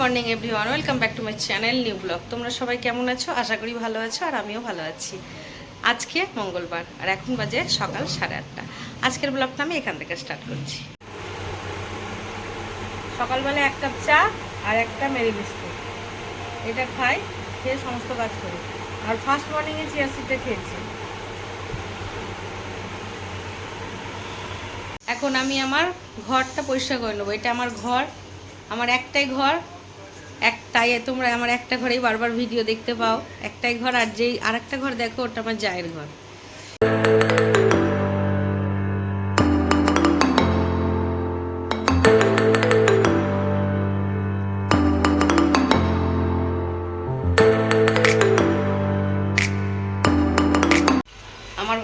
Morning everyone welcome back to my channel new blog তোমরা সবাই কেমন আছো? আশা করি ভালো আছো আর আমিও ভালো আছি। আজকে মঙ্গলবার, আর এখন বাজে সকাল সাড়ে আটটা। আজকের ব্লগটা আমি এখান থেকে স্টার্ট করছি। সকালবেলা এক কাপ চা আর একটা মেরি বিস্কুট এটা খাই, খেয়ে সমস্ত কাজ করি। আর ফার্স্ট মর্নিংয়ে চিয়ার সিটটা খেয়েছি। এখন আমি আমার ঘরটা পরিষ্কার করে নেব। এটা আমার ঘর, আমার একটাই ঘর। এক তাই তোমরা আমার একটা ঘরেই বারবার ভিডিও দেখতে পাও। একটাই ঘর, আর যেই আর একটা ঘর দেখো, ওটা আমার জায়ের ঘর। আমার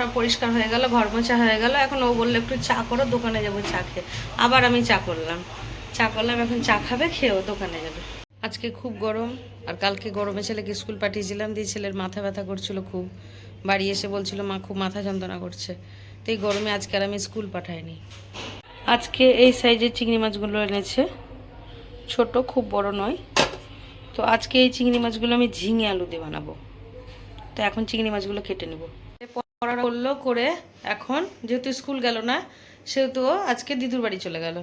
সব পরিষ্কার হয়ে গেল, ঘর মোছা হয়ে গেল। এখন ও বলল, একটু চা করো, দোকানে যাব চা খেয়ে। আবার আমি চা করলাম। চা করলাম, এখন চা খাবে খেয়েও দোকানে যাবে। আজকে খুব গরম, আর কালকে গরমে ছেলেকে স্কুল পাঠিয়েছিলাম দিয়ে ছেলের মাথা ব্যথা করছিল খুব। বাড়ি এসে বলছিল, মা, খুব মাথা যন্ত্রণা করছে। তো এই গরমে আজকে আর আমি স্কুল পাঠাইনি। আজকে এই সাইজের চিংড়ি মাছগুলো এনেছে। ছোট, খুব বড় নয়। তো আজকে এই চিংড়ি মাছগুলো আমি ঝিঙে আলু দিয়ে বানাবো। তো এখন চিংড়ি মাছগুলো কেটে নেব। পড়া করল করে এখন, যেহেতু স্কুল গেল না, সেহেতু আজকে দিদুর বাড়ি চলে গেল।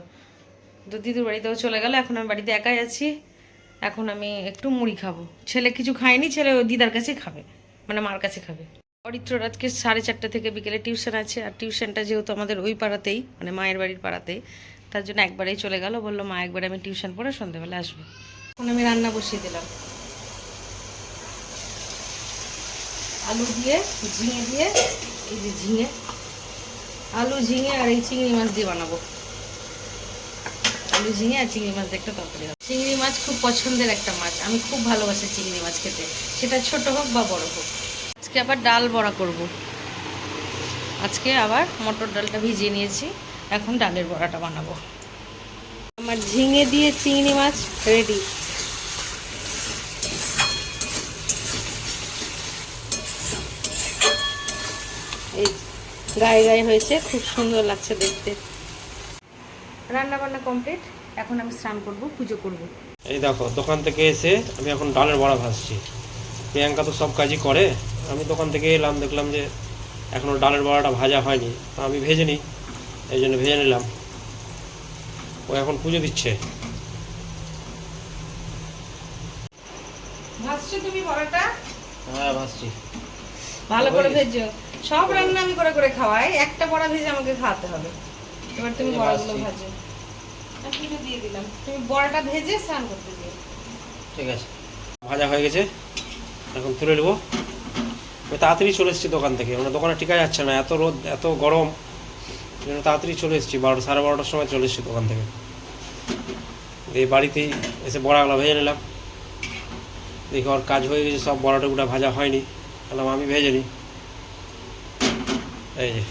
তো দিদুর বাড়িতেও চলে গেল, এখন আমি বাড়িতে একাই আছি। এখন আমি একটু মুড়ি খাব। ছেলে কিছু খায়নি, ছেলে দিদার কাছে খাবে মানে মার কাছে খাবে। অরিত্র আজকে সাড়ে চারটে থেকে বিকেলে টিউশন আছে, আর টিউশনটা যেহেতু আমাদের ওই পাড়াতেই মানে মায়ের বাড়ির পাড়াতেই, তার জন্য একবারেই চলে গেল, বলল, মা, একবারে আমি টিউশন পড়ে সন্ধ্যেবেলা আসব। এখন আমি রান্না বসিয়ে দিলাম। আলু দিয়ে, ঝিঙে দিয়ে, এই যে ঝিঙে, আলু, ঝিঙে আর এই চিংড়ি মাছ দিয়ে বানাবো। আলু ঝিঙে আর চিংড়ি মাছ দিয়ে একটা তরকারি হবে চিংড়ি মাছ খুব পছন্দের একটা মাছ। আমি খুব ভালোবাসি চিংড়ি মাছ খেতে। সেটা ছোট হোক বা বড় হোক। আজকে আবার ডাল বড়া করব। আজকে আবার মটর ডালটা ভিজিয়ে নিয়েছি। এখন ডালের বড়াটা বানাবো। আমার ঝিঙে দিয়ে চিংড়ি মাছ রেডি এই গায়ে গায়ে হয়েছে। খুব সুন্দর লাগছে দেখতে। রান্না বান্না কমপ্লিট এখন আমি স্নান করব পুজো করব। এই দেখো দোকান থেকে এসে আমি এখন ডালের বড়া ভাজছি। প্রিয়াঙ্কা তো সব কাজই করে। আমি দোকান থেকে এলাম দেখলাম যে এখনও ডালের বড়াটা ভাজা হয়নি। তো আমি ভেজে নিই এই জন্য ভেজে নিলাম। ও এখন পুজো দিচ্ছে। ভাজছো তুমি বড়াটা? হ্যাঁ ভাজছি। ভালো করে ভেজো। সব রান্না আমি করে করে খাওয়াই একটা বড়া ভেজে আমাকে খাওয়াতে হবে। এবার তুমি বড়াগুলো ভাজো। আর দিয়ে দিলাম। তুমি বড়াটা ভেজে স্নান করতে দিও। ঠিক আছে। ভাজা হয়ে গেছে। এখন তুলে নেব। তাড়াতাড়ি চলে এসেছি দোকান থেকে। মানে দোকানে টিকা যাচ্ছে না। এত রোদ, এত গরম। জন্য তাড়াতাড়ি চলে এসেছি। বারোটা, সাড়ে বারোটার সময় চলে এসেছি দোকান থেকে। এই বাড়িতেই এসে বড়াগুলো ভেজে নিলাম। দেখি ওর কাজ হয়ে গেছে। সব বড়া টুকুটা ভাজা হয়নি। বললাম, আমি ভেজে নিই। এই যে,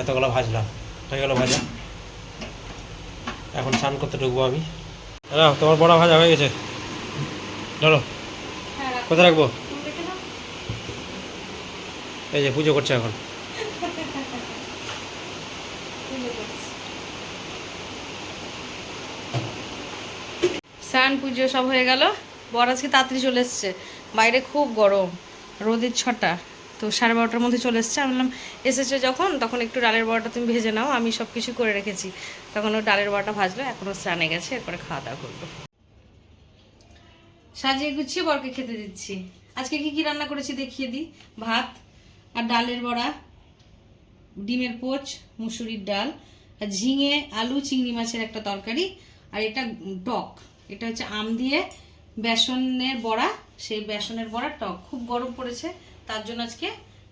এতগুলো ভাজলাম। হয়ে গেল ভাজা। এখন স্নান করতে ঢুকবো আমি। হ্যাঁ তোমার বড়া ভাজা হয়ে গেছে। ধরো। হ্যাঁ কোথায় রাখব। এই যে পুজো করছে এখন। স্নান পুজো সব হয়ে গেল। বর আজকে তাড়াতাড়ি চলে এসছে। বাইরে খুব গরম। রোদের ছটা। তো সাড়ে বারোটার মধ্যে চলে এসছে। আমি বললাম, এসেছে যখন? তখন একটু ডালের বড়াটা তুমি ভেজে নাও, আমি সব কিছু করে রেখেছি। তখন ও ডালের বড়াটা ভাজলো এখনও স্নানে গেছে, এরপরে খাওয়া দাওয়া করব সাজিয়ে গুছিয়ে বরকে খেতে দিচ্ছি। আজকে কি কি রান্না করেছি দেখিয়ে দিই? ভাত আর ডালের বড়া, ডিমের পোচ, মুসুরির ডাল, আর ঝিঙে, আলু, চিংড়ি মাছের একটা তরকারি, আর এটা টক। এটা হচ্ছে আম দিয়ে বেসনের বড়া, সেই বেসনের বড়া টক। খুব গরম পড়েছে তার জন্য আজকে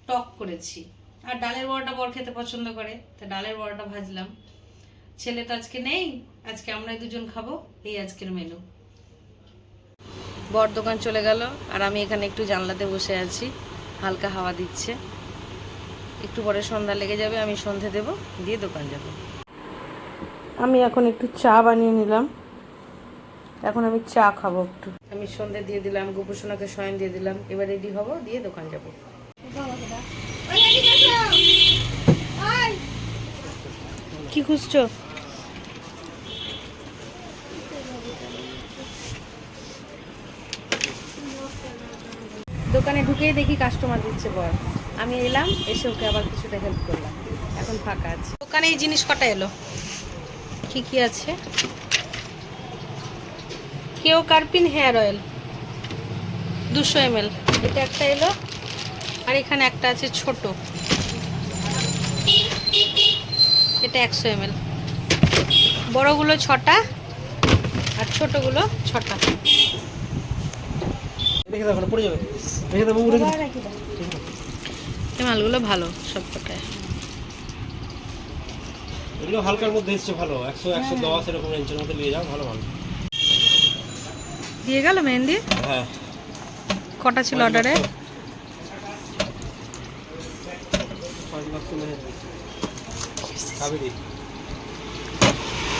টক করেছি। আর ডালের বড়াটা বর খেতে পছন্দ করে, তা ডালের বড়াটা ভাজলাম। ছেলে তো আজকে নেই, আজকে আমরাই দুজন খাব, এই আজকের মেনু বর দোকান চলে গেল, আর আমি এখানে একটু জানলাতে বসে আছি, হালকা হাওয়া দিচ্ছে। একটু পরে সন্ধ্যা লেগে যাবে, আমি সন্ধে দেব, দিয়ে দোকান যাব। আমি এখন একটু চা বানিয়ে নিলাম। এখন আমি চা খাব একটু। আমি সন্ধে দিয়ে দিলাম, গোপুসোনাকে শয়ন দিয়ে দিলাম। এবার রেডি হব, দিয়ে দোকান যাব। কি খুঁজছো? দোকানে ঢুকেই দেখি কাস্টমার দিচ্ছে বর আমি এলাম, এসে ওকে আবার কিছুটা হেল্প করলাম। এখন ফাঁকা আছে। দোকানে এই জিনিস কটা এলো? কি কি আছে? কার্পিন হেয়ার অয়েল। দুশো এম এটা একটা এলো আর এখানে একটা আছে ছোট। এটা একশো এম এল বড়গুলো ছটা আর ছোটগুলো ছটা। এই মালগুলো ভালো সব কটায়। এগুলো হালকার মধ্যে এসছে ভালো। একশো একশো দশ এরকম রেঞ্জের মধ্যে নিয়ে যাও ভালো ভালো দিয়ে গেল মেহেন্দি হ্যাঁ। কটা ছিল অর্ডারে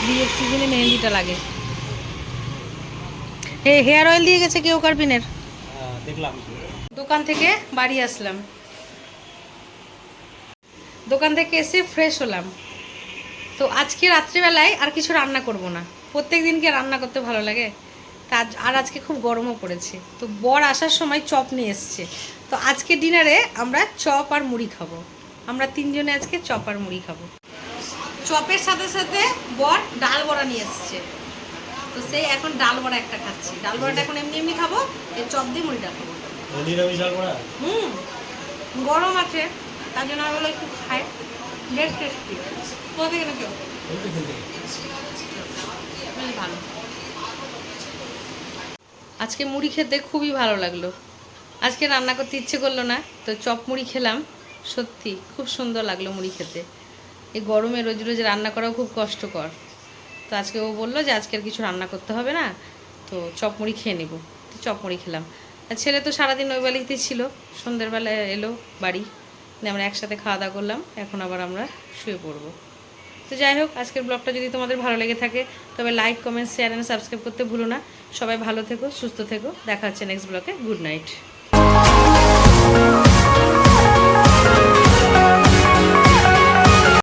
বিয়ের সিজনে মেহেন্দিটা লাগে। হে হেয়ার অয়েল দিয়ে গেছে কেউ কার্পিনের হ্যাঁ দেখলাম। দোকান থেকে বাড়ি আসলাম। দোকান থেকে এসে ফ্রেশ হলাম। তো আজকে রাত্রিবেলায় আর কিছু রান্না করব না। প্রত্যেক দিনকে রান্না করতে ভালো লাগে? তা আজ- আর আজকে খুব গরমও পড়েছে। তো বর আসার সময় চপ নিয়ে এসছে। তো আজকে ডিনারে আমরা চপ আর মুড়ি খাব। আমরা তিনজনে আজকে চপ আর মুড়ি খাব। চপের সাথে সাথে বর ডাল বড়া নিয়ে এসছে। তো সেই এখন ডাল বড়া একটা খাচ্ছি। ডাল বড়াটা এখন এমনি এমনি খাব এই চপ দিয়ে মুড়িটা খাব। হুম গরম আছে তার জন্য আমি বলো একটু খাই। বেশ টেস্টি কোথা থেকে নাকি বেশ ভালো আজকে মুড়ি খেতে খুবই ভালো লাগল। আজকে রান্না করতে ইচ্ছে করল না, তো চপ মুড়ি খেলাম। সত্যি, খুব সুন্দর লাগল মুড়ি খেতে। এই গরমে রোজ রোজ রান্না করাও খুব কষ্টকর। তো আজকে ও বলল যে আজকে আর কিছু রান্না করতে হবে না, তো চপ মুড়ি খেয়ে নেব। তো চপ মুড়ি খেলাম। আর ছেলে তো সারাদিন ওই বাড়িতে ছিল। সন্ধ্যের এলো বাড়ি আমরা একসাথে খাওয়া দাওয়া করলাম। এখন আবার আমরা শুয়ে পড়ব। তো যাই হোক, আজকের ব্লগটা যদি তোমাদের ভালো লেগে থাকে, তবে like comment share and subscribe করতে ভুলো না। সবাই ভালো থেকো, সুস্থ থেকো। দেখা হচ্ছে নেক্সট ব্লগে গুড নাইট